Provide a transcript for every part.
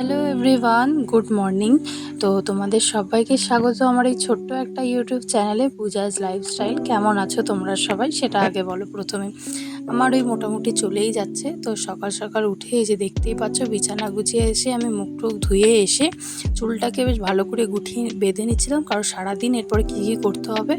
Hello everyone good morning তো তোমাদের সবাইকে স্বাগত আমার এই ছোট্ট একটা ইউটিউব চ্যানেলে পূজাজ লাইফস্টাইল কেমন আছো তোমরা সবাই? সেটা আগে বলো প্রথমে। আমার ওই মোটামুটি চলেই যাচ্ছে। তো সকাল সকাল উঠে এসে দেখতেই পাচ্ছ, বিছানা গুছিয়ে এসে আমি মুখ টুক ধুয়ে এসে চুলটাকে বেশ ভালো করে গুঠিয়ে বেঁধে নিচ্ছিলাম। কারণ সারাদিন এরপরে কী কী করতে হবে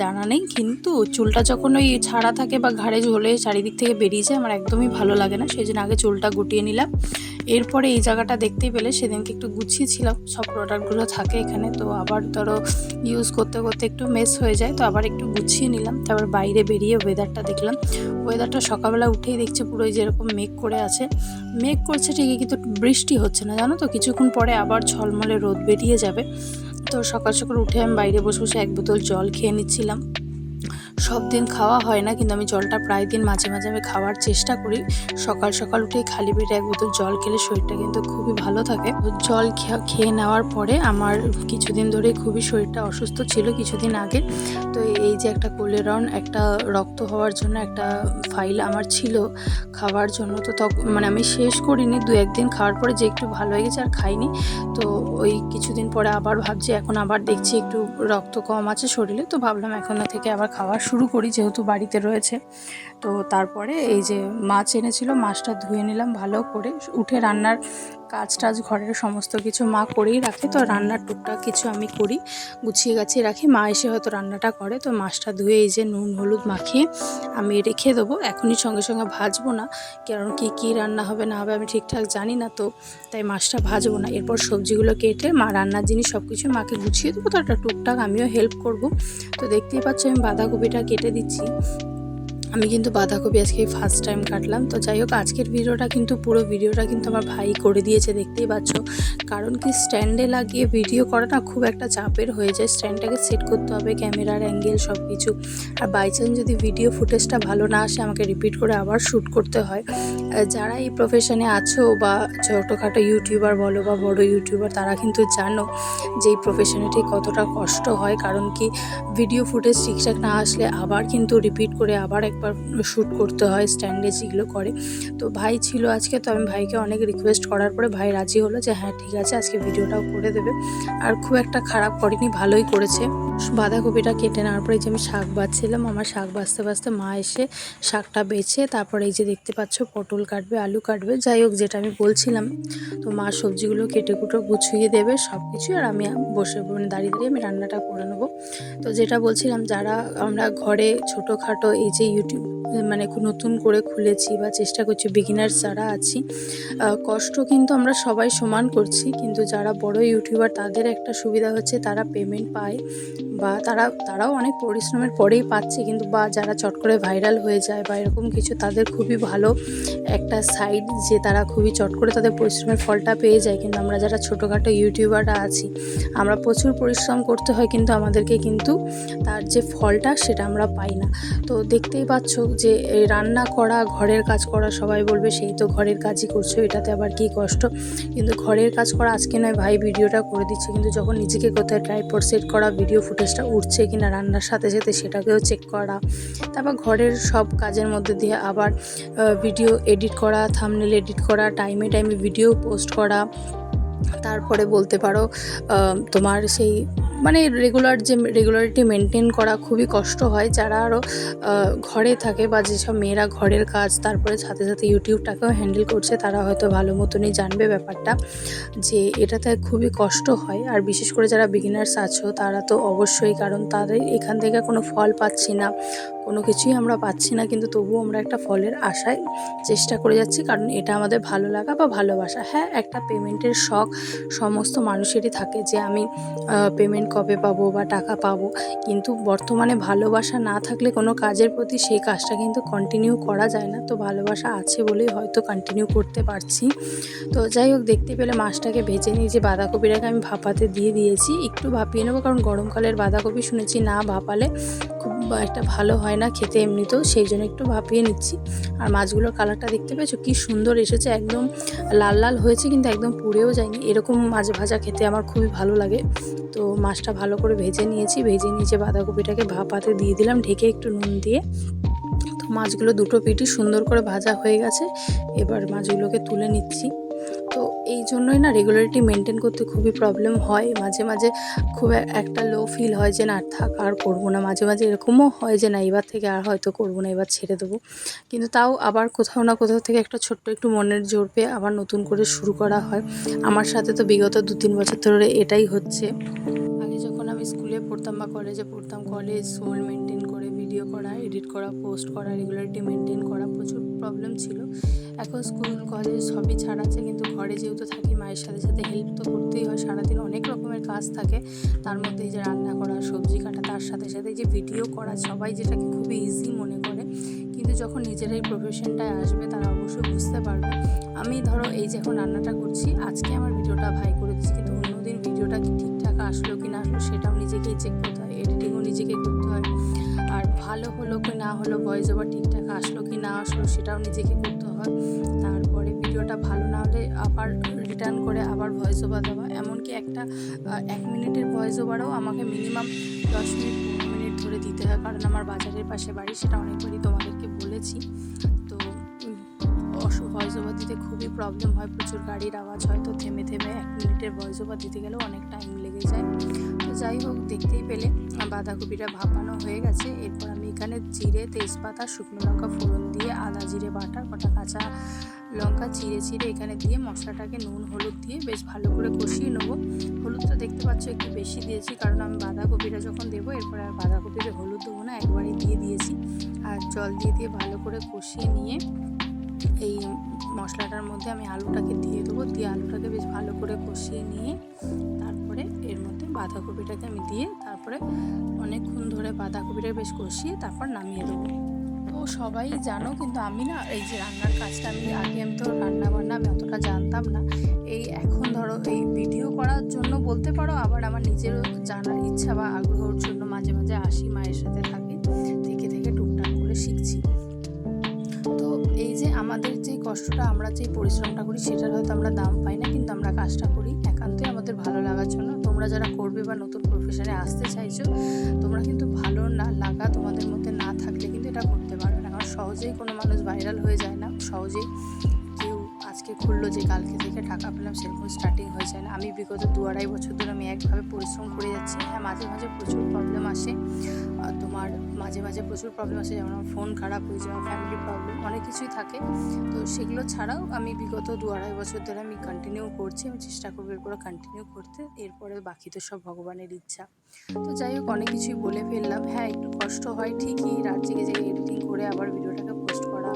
জানা নেই। কিন্তু চুলটা যখন ওই ছাড়া থাকে বা ঘাড়ে ঝোলে চারিদিক থেকে বেরিয়ে যায়, আমার একদমই ভালো লাগে না। সেই জন্য আগে চুলটা গুটিয়ে নিলাম। এরপরে এই জায়গাটা দেখতেই পেলে সেদিনকে একটু গুছিয়েছিলাম। সব প্রোডাক্টগুলো থাকে এখানে, তো আবার ধরো ইউজ করতে করতে একটু মেস হয়ে যায়, তো আবার একটু গুছিয়ে নিলাম। তারপর বাইরে বেরিয়ে ওয়েদারটা দেখলাম। ওয়েদারটা সকালবেলা উঠেই দেখছি পুরোই যেরকম মেঘ করে আছে। মেঘ করছে ঠিকই, কিন্তু বৃষ্টি হচ্ছে না, জানো তো? কিছুক্ষণ পরে আবার ঝলমলে রোদ বেরিয়ে যাবে। তো সকাল সকাল উঠে আমি বাইরে বসে বসে এক বোতল জল খেয়ে নিচ্ছিলাম। সব দিন খাওয়া হয় না, কিন্তু আমি জলটা প্রায় দিন মাঝে মাঝে আমি খাওয়ার চেষ্টা করি। সকাল সকাল উঠেই খালি পেটে এক বোতল জল খেলে শরীরটা কিন্তু খুবই ভালো থাকে। জল খেয়ে নেওয়ার পরে আমার কিছুদিন ধরে খুবই শরীরটা অসুস্থ ছিল কিছুদিন আগে। তো এই যে একটা কোলেরন, একটা রক্ত হওয়ার জন্য একটা ফাইল আমার ছিল খাওয়ার জন্য। তো তখন মানে আমি শেষ করিনি, দু একদিন খাওয়ার পরে যে একটু ভালো হয়ে গেছে আর খাইনি। তো ওই কিছুদিন পরে আবার ভাবছি, এখন আবার দেখছি একটু রক্ত কম আছে শরীরে। তো ভাবলাম এখন থেকে আবার খাওয়া শুরু করি যেহেতু বাড়িতে রয়েছে। তো তারপরে এই যে মাছ এনেছিল, মাছটা ধুয়ে নিলাম ভালো করে। উঠে রান্নার কাজ টাজ ঘরের সমস্ত কিছু মা করেই রাখে, তো রান্নার টুকটাক কিছু আমি করি, গুছিয়ে গাছিয়ে রাখি। মা এসে হয়তো রান্নাটা করে, তো মাছটা ধুয়ে এই যে নুন, হলুদ মাখিয়ে আমি রেখে দেবো। এখনই সঙ্গে সঙ্গে ভাজবো না কারণ কি কি রান্না হবে, না হবে আমি ঠিকঠাক জানি না তো, তাই মাছটা ভাজবো না। এরপর সবজিগুলো কেটে মা রান্নার জিনিস সব কিছু মাকে গুছিয়ে দেবো, তো একটা টুকটাক আমিও হেল্প করব। তো দেখতেই পাচ্ছ আমি বাঁধাকপিটা কেটে দিচ্ছি। আমি কিন্তু বাঁধাকপি আজকে ফার্স্ট টাইম কাটলাম। তো যাই হোক, আজকের ভিডিওটা কিন্তু পুরো ভিডিওটা কিন্তু আমার ভাই করে দিয়েছে, দেখতেই পাচ্ছ। কারণ কি স্ট্যান্ডে লাগিয়ে ভিডিও করাটা খুব একটা চাপের হয়ে যায়। স্ট্যান্ডটাকে সেট করতে হবে ক্যামেরার অ্যাঙ্গেল সব কিছু আর বাই চান্স যদি ভিডিও ফুটেজটা ভালো না আসে, আমাকে রিপিট করে আবার শ্যুট করতে হয়। যারা এই প্রফেশনে আছো বা ছোটোখাটো ইউটিউবার বলো বা বড় ইউটিউবার তারা কিন্তু জানো যে এই প্রফেশনেটি কতটা কষ্ট হয়। কারণ কি ভিডিও ফুটেজ ঠিকঠাক না আসলে আবার কিন্তু রিপিট করে আবার একবার শ্যুট করতে হয় স্ট্যান্ডে যেগুলো করে। তো ভাই ছিল আজকে, তো আমি ভাইকে অনেক রিকোয়েস্ট করার পরে ভাই রাজি হলো যে হ্যাঁ ঠিক আছে, আজকে ভিডিওটাও করে দেবে। আর খুব একটা খারাপ করেনি, ভালোই করেছে। বাঁধাকপিটা কেটে নেওয়ার পরে যে আমি শাক বাছছিলাম আমার শাক বাছতে বাছতে মা এসে শাকটা বেছে, তারপরে এই যে দেখতে পাচ্ছ, পটল কাটবে, আলু কাটবে, যাই হোক, যেটা আমি বলছিলাম। তো মা সবজিগুলো কেটে কুটো গুছিয়ে দেবে সব কিছু আর আমি বসে মানে দাঁড়িয়ে দাঁড়িয়ে আমি রান্নাটা করে নেব। তো যেটা বলছিলাম, যারা আমরা ঘরে ছোটোখাটো এই যে ইউটিউব মানে নতুন করে খুলেছি বা চেষ্টা করছি বিগিনার্স যারা আছি কষ্ট কিন্তু আমরা সবাই সমান করছি, কিন্তু যারা বড় ইউটিউবার তাদের একটা সুবিধা হচ্ছে তারা পেমেন্ট পায় বা তারা, তারাও অনেক পরিশ্রমের পরেই পাচ্ছে, কিন্তু বা যারা চট করে ভাইরাল হয়ে যায় বা এরকম কিছু তাদের খুবই ভালো একটা সাইড যে তারা খুবই চট করে তাদের পরিশ্রমের ফলটা পেয়ে যায়, কিন্তু আমরা যারা ছোটোখাটো ইউটিউবাররা আছি, আমরা প্রচুর পরিশ্রম করতে হয়, কিন্তু আমাদেরকে কিন্তু তার যে ফলটা সেটা আমরা পাই না। তো দেখতেই পাচ্ছ যে এই রান্না করা, ঘরের কাজ করা সবাই বলবে, সেই তো ঘরের কাজই করছ, এটাতে আবার কি কষ্ট? কিন্তু ঘরের কাজ করা আজকে নয়, ভাই, ভিডিওটা করে দিচ্ছে। কিন্তু যখন নিজেকে কোথায় ট্রাইপড সেট করা ভিডিও ফুটেজটা উঠছে কিনা, রান্নার সাথে সাথে সেটাকেও চেক করা, তারপর ঘরের সব কাজের মধ্যে দিয়ে আবার ভিডিও এডিট করা থামনেল এডিট করা টাইমে টাইমে ভিডিও পোস্ট করা, তারপরে বলতে পারো তোমার সেই মানে রেগুলার যে রেগুলারিটি মেনটেন করা খুবই কষ্ট হয়। যারা আরও ঘরে থাকে বা যেসব মেয়েরা ঘরের কাজ, তারপরে সাথে সাথে ইউটিউবটাকেও হ্যান্ডেল করছে, তারা হয়তো ভালো মতনই জানবে ব্যাপারটা যে এটাতে খুবই কষ্ট হয়। আর বিশেষ করে যারা বিগিনার্স আছো, তারা তো অবশ্যই, কারণ তাদের এখান থেকে কোনো ফল পাচ্ছি না। কোনো কিছুই আমরা পাচ্ছি না, কিন্তু তবুও আমরা একটা ফলের আশায় চেষ্টা করে যাচ্ছি, কারণ এটা আমাদের ভালো লাগা বা ভালোবাসা। হ্যাঁ একটা পেমেন্টের শখ সমস্ত মানুষেরই থাকে যে আমি পেমেন্ট কবে পাবো বা টাকা পাবো, কিন্তু বর্তমানে ভালোবাসা না থাকলে কোনো কাজের প্রতি সেই কাজটা কিন্তু কন্টিনিউ করা যায় না। তো ভালোবাসা আছে বলেই হয়তো কন্টিনিউ করতে পারছি। তো যাই হোক, দেখতে পেলে মাছটাকে ভেজে নিয়ে যে বাঁধাকপিটাকে আমি ভাপাতে দিয়ে দিয়েছি, একটু ভাপিয়ে নেব, কারণ গরমকালের বাঁধাকপি শুনেছি না ভাপালে খুব একটা ভালো হয় না খেতে এমনিতেও, সেই জন্য একটু ভাপিয়ে নিচ্ছি। আর মাছগুলোর কালারটা দেখতে পেয়েছ? কি সুন্দর এসেছে, একদম লাল লাল হয়েছে, কিন্তু একদম পুড়েও যায়নি। এরকম মাছ ভাজা খেতে আমার খুবই ভালো লাগে। তো মাছটা ভালো করে ভেজে নিয়েছি, ভেজে নিয়েছে বাঁধাকপিটাকে ভাপাতে দিয়ে দিলাম, ঢেকে একটু নুন দিয়ে। তো মাছগুলো দুটো পিঠই সুন্দর করে ভাজা হয়ে গেছে। এবার মাছগুলোকে তুলে নিচ্ছি। এই জন্যই না রেগুলারিটি মেনটেন করতে খুবই প্রবলেম হয়। মাঝে মাঝে খুব একটা লো ফিল হয় যে না থাক, আর করব না। মাঝে মাঝে এরকমও হয় যে না, এবার থেকে আর হয়তো করব না, এবার ছেড়ে দেবো। কিন্তু তাও আবার কোথাও না কোথাও থেকে একটা ছোট্ট একটু মনের জোর পেয়ে আবার নতুন করে শুরু করা হয়। আমার সাথে তো বিগত দু তিন বছর ধরে এটাই হচ্ছে। স্কুলে পড়তাম বা কলেজে পড়তাম কলেজ স্কুল মেনটেন করে ভিডিও করা এডিট করা পোস্ট করা রেগুলারিটি মেনটেন করা প্রচুর প্রবলেম ছিল। এখন স্কুল কলেজ সবই ছাড়াচ্ছে, কিন্তু ঘরে যেহেতু থাকি, মায়ের সাথে সাথে হেল্প তো করতেই হয়। সারাদিন অনেক রকমের কাজ থাকে। তার মধ্যে এই যে রান্না করা, সবজি কাটা, তার সাথে সাথে যে ভিডিও করা, সবাই যেটাকে খুবই ইজি মনে করে। কিন্তু যখন নিজেরাই প্রফেশনটায় আসবে, তারা অবশ্যই বুঝতে পারবে। আমি ধরো এই যে এখন রান্নাটা করছি, আজকে আমার ভিডিওটা ভাই করে দিচ্ছি কিন্তু অন্যদিন ভিডিওটা কি ঠিকঠাক আসলো কি না আসলো সেটাও নিজেকেই চেক করতে হয় এডিটিংও নিজেকে করতে হয়। আর ভালো হলো কি না হলো ভয়েস ওভার ঠিকঠাক আসলো কি না আসলো সেটাও নিজেকে করতে হয়। তারপরে ভিডিওটা ভালো না হলে আবার রিটার্ন করে আবার ভয়েস ওভার দেওয়া। এমনকি একটা এক মিনিটের ভয়েস ওভারও আমাকে মিনিমাম দশ মিনিট, পনেরো মিনিট ধরে দিতে হয়। কারণ আমার বাজারের পাশে বাড়ি, সেটা অনেকবারই তোমাদেরকে বলেছি। তো ভয়েস ওভার দিতে খুবই প্রবলেম হয়, প্রচুর গাড়ির আওয়াজ হয়, তো থেমে থেমে এক মিনিটের ভয়েস ওভার দিতে গেলেও অনেক টাইম লেগে যায়। তো যাই হোক, দেখতেই পেলে বাঁধাকপিটা ভাপানো হয়ে গেছে। এরপর আমি এখানে জিরে, তেজপাতা, শুকনো লঙ্কা, ফোড়ন দিয়ে আদা, জিরে বাটা, কটা কাঁচা লঙ্কা চিড়ে চিড়ে এখানে দিয়ে মশলাটাকে নুন, হলুদ দিয়ে বেশ ভালো করে কষিয়ে নেব। হলুদটা দেখতে পাচ্ছ একটু বেশি দিয়েছি, কারণ আমি বাঁধাকপিটা যখন দেবো, এরপর আর বাঁধাকপিতে হলুদ দেবো না, একবারই দিয়ে দিয়েছি। আর জল দিয়ে দিয়ে ভালো করে কষিয়ে নিয়ে এই মশলাটার মধ্যে আমি আলুটাকে দিয়ে দেবো। দিয়ে আলুটাকে বেশ ভালো করে কষিয়ে নিয়ে তারপরে এর মধ্যে বাঁধাকপিটাকে আমি দিয়ে তারপরে অনেকক্ষণ ধরে বাঁধাকপিটা বেশ কষিয়ে তারপর নামিয়ে দেবো। তো সবাই জানো কিন্তু আমি না এই যে রান্নার কাজটা আমি আগে আমি তো রান্না বান্না আমি অতটা জানতাম না। এই এখন ধরো এই ভিডিও করার জন্য বলতে পারো, আবার আমার নিজেরও জানার ইচ্ছা বা আগ্রহর জন্য মাঝে মাঝে আসি মায়ের সাথে থাকি, থেকে থেকে টুকটাক করে শিখছি। তো এই যে আমাদের যে কষ্টটা, আমরা যে পরিশ্রমটা করি, সেটার হয়তো আমরা দাম পাই না, কিন্তু আমরা কাজটা করি একান্তই আমাদের ভালো লাগার জন্য। তোমরা যারা করবে বা নতুন প্রফেশনে আসতে চাইছো, তোমরা কিন্তু ভালো না লাগা তোমাদের মধ্যে না থাকলে কিন্তু এটা করতে পারবে না। কারণ সহজেই কোনো মানুষ ভাইরাল হয়ে যায় না, সহজেই কেউ আজকে খুললো যে কালকে থেকে টাকা পেলাম, সেরকম স্টার্টিং হয়ে যায় না। আমি বিগত দু আড়াই বছর ধরে আমি একভাবে পরিশ্রম করে যাচ্ছি হ্যাঁ মাঝে মাঝে প্রচুর প্রবলেম আসে। মাঝে মাঝে প্রচুর প্রবলেম আসে, যেমন আমার ফোন খারাপ হয়ে যাওয়া ফ্যামিলি প্রবলেম অনেক কিছুই থাকে। তো সেগুলো ছাড়াও আমি বিগত দু আড়াই বছর ধরে আমি কন্টিনিউ করছি, আমি চেষ্টা করব এরপরে কন্টিনিউ করতে। এরপরে বাকি তো সব ভগবানের ইচ্ছা। তো যাই হোক, অনেক কিছুই বলে ফেললাম। হ্যাঁ একটু কষ্ট হয় ঠিকই, রাত জেগে জেগে এডিটিং করে আবার ভিডিওটাকে পোস্ট করা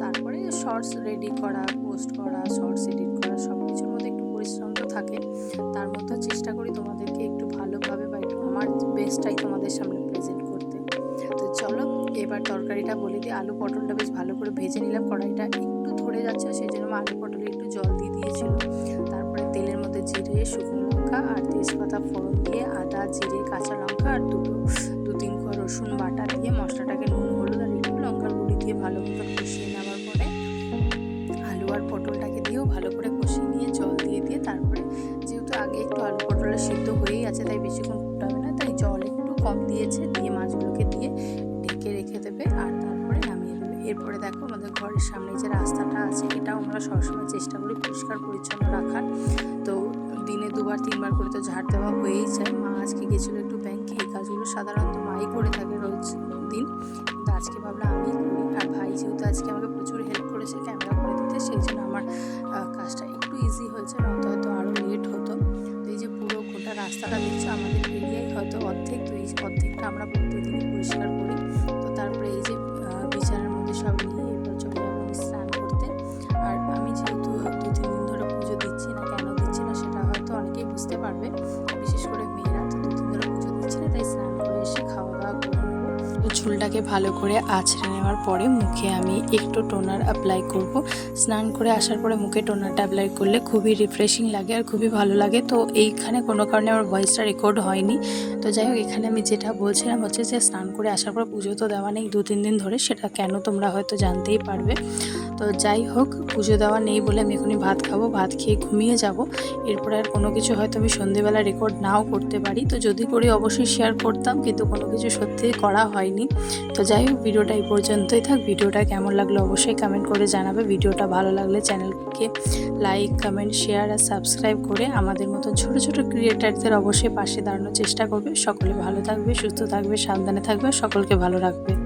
তারপরে শর্টস রেডি করা পোস্ট করা শর্টস এডিট করা, সব কিছুর মধ্যে একটু পরিশ্রম তো থাকে। তার মধ্যে চেষ্টা করি তোমাদেরকে একটু ভালোভাবে বা একটু আমার বেস্টটাই তোমাদের সামনে এবার তরকারিটা বলে দিয়ে আলু পটলটা বেশ ভালো করে ভেজে নিলাম। কড়াইটা একটু ধরে যাচ্ছে সেই জন্য আলু পটলে একটু জল দিয়ে দিয়েছিল। তারপরে তেলের মধ্যে জিরে, শুকনো লঙ্কা আর তেজপাতা ফোড়ন দিয়ে আদা, জিরে, কাঁচা লঙ্কা আর দুটো, দু তিন কোয়া রসুন বাটা দিয়ে মশলাটাকে নুন, হলুদ আর একটু লঙ্কার গুঁড়ি দিয়ে ভালো মতো কষিয়ে নেওয়ার পরে আলু আর পটলটাকে দিয়েও ভালো করে কষিয়ে নিয়ে জল দিয়ে দিয়ে তারপরে যেহেতু আগে একটু আলু পটলটা সিদ্ধ হয়েই আছে, তাই বেশিক্ষণ ফুটাবে না, তাই জল একটু কম দিয়েছে, দিয়ে মাছগুলোকে দিয়ে ঢেকে রেখে দেবে আর তারপরে নামিয়ে দেবে এরপরে দেখো আমাদের ঘরের সামনে যে রাস্তাটা আছে, এটাও আমরা সবসময় চেষ্টা করি পরিষ্কার পরিচ্ছন্ন রাখার। তো দিনে দুবার, তিনবার করে তো ঝাড় দেওয়া হয়েই যায়। মা আজকে গেছিল একটু ব্যাংকে, এই কাজগুলো সাধারণত মাই করে থাকে। চুলটাকে ভালো করে আছড়ে নেওয়ার পরে মুখে আমি একটু টোনার অ্যাপ্লাই করব। স্নান করে আসার পরে মুখে টোনারটা অ্যাপ্লাই করলে খুবই রিফ্রেশিং লাগে আর খুবই ভালো লাগে। তো এইখানে কোনো কারণে আমার ভয়েসটা রেকর্ড হয়নি। তো যাই হোক, এখানে আমি যেটা বলছিলাম হচ্ছে যে, স্নান করে আসার পর পুজো তো দেওয়া নেই দু তিন দিন ধরে, সেটা কেন তোমরা হয়তো জানতেই পারবে। তো যাই হোক, পুজো দেওয়া নেই বলে আমি এখনই ভাত খাব, ভাত খেয়ে ঘুমিয়ে যাব। এরপরে আর কোনো কিছু হয়তো আমি সন্ধেবেলা রেকর্ড নাও করতে পারি। তো যদি করি অবশ্যই শেয়ার করতাম, কিন্তু কোনো কিছু সত্যিই করা হয়নি। তো যাই হোক, ভিডিওটা এই পর্যন্তই থাক। ভিডিওটা কেমন লাগল অবশ্যই কমেন্ট করে জানাবে। ভিডিওটা ভালো লাগলে চ্যানেলকে লাইক কমেন্ট শেয়ার আর সাবস্ক্রাইব করে আমাদের মতো ছোট ছোট ক্রিয়েটারদের অবশ্যই পাশে দাঁড়ানোর চেষ্টা করবে। সকলে ভালো থাকবে, সুস্থ থাকবে, সাবধানে থাকবে, সকলকে ভালো রাখবে।